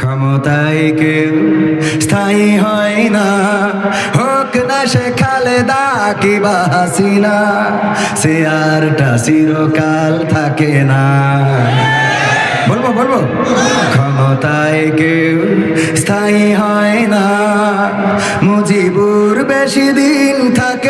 ক্ষমতায় কেউ স্থায়ী হয় না। হোক না সে খালেদা কিবা হাসিনা, সে আরটা চিরকাল থাকে না। বলব বলব? ক্ষমতায় কেউ স্থায়ী হয় না। মুজিবুর বেশি দিন থাকেনি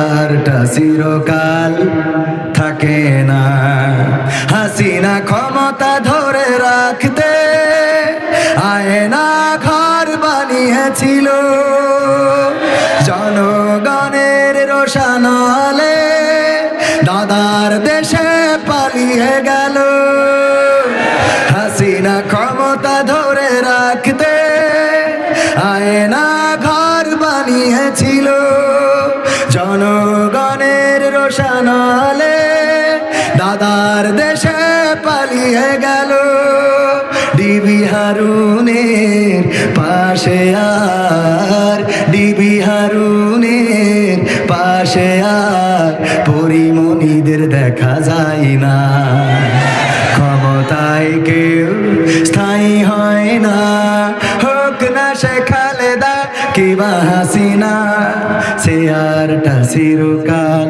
আরটা চিরকাল থাকে না। হাসিনা ক্ষমতা ধরে রাখতে আয়না ঘর বানিয়েছিল। জনগণের রোশানালে দাদার দেশে পালিয়ে গেল। হাসিনা ক্ষমতা ধরে রাখতে আয়না ঘর বানিয়েছিল। রোশানালে দাদার দেশে পালিয়ে গেল। ডিবি হারুনের পাশে আর, ডিবি হারুনের পাশে আর, পরিমণিদের দেখা যায় না। কিবা হাসিনা, সে আর আরটা চিরকাল।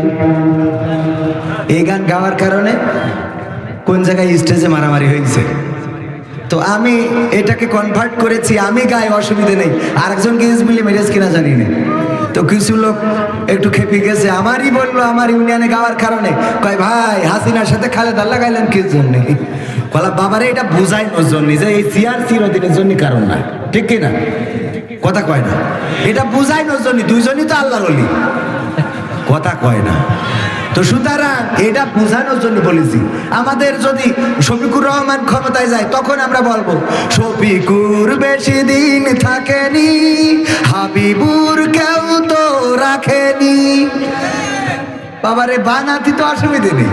এই গান গাওয়ার কারণে কোন জায়গায় স্টেজে মারামারি হয়েছে? তো আমি এটাকে কনভার্ট করেছি, আমি গাই, অসুবিধে নেই। আরেকজন গেস মিলে মেরেজ কিনা জানি না। তো কিছু লোক একটু খেপে গেছে, আমারই বলল আমার ইউনিয়নে গাওয়ার কারণে। কয়, ভাই, হাসিনার সাথে খালে দাল্লা গাইলেন কি জন্য? কলা বাবারে এটা বুঝাইনোর জন্য, যে এই সিয়ার চিরদিনের জন্য কারণ না। ঠিক কি না কথা কয় না। এটা বুঝাইনোর জন্য, দুইজনই তো আল্লাহর অলি কথা কয় না। তো সুতরাং এটা বোঝানোর জন্য বলেছি। আমাদের যদি শফিকুর রহমান ক্ষমতায় যায়, তখন আমরা বলব, শফিকুর বেশি দিন থাকেনি, হাবিবুর কেউ তো রাখেনি। বাবারে বানাতি তো অসুবিধে নেই।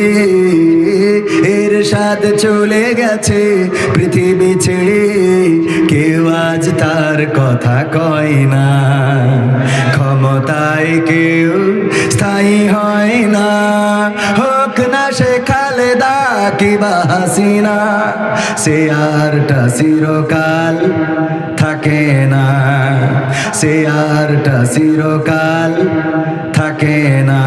স্বাদ চলে গেছে, পৃথিবী ছেড়ে কেউ আজ তার কথা কয় না। ক্ষমতায় কেউ স্থায়ী হয় না। হোক না সে খালেদা কিবা হাসিনা, সে আরটা চিরকাল থাকে না। সে আরটা চিরকাল থাকে না।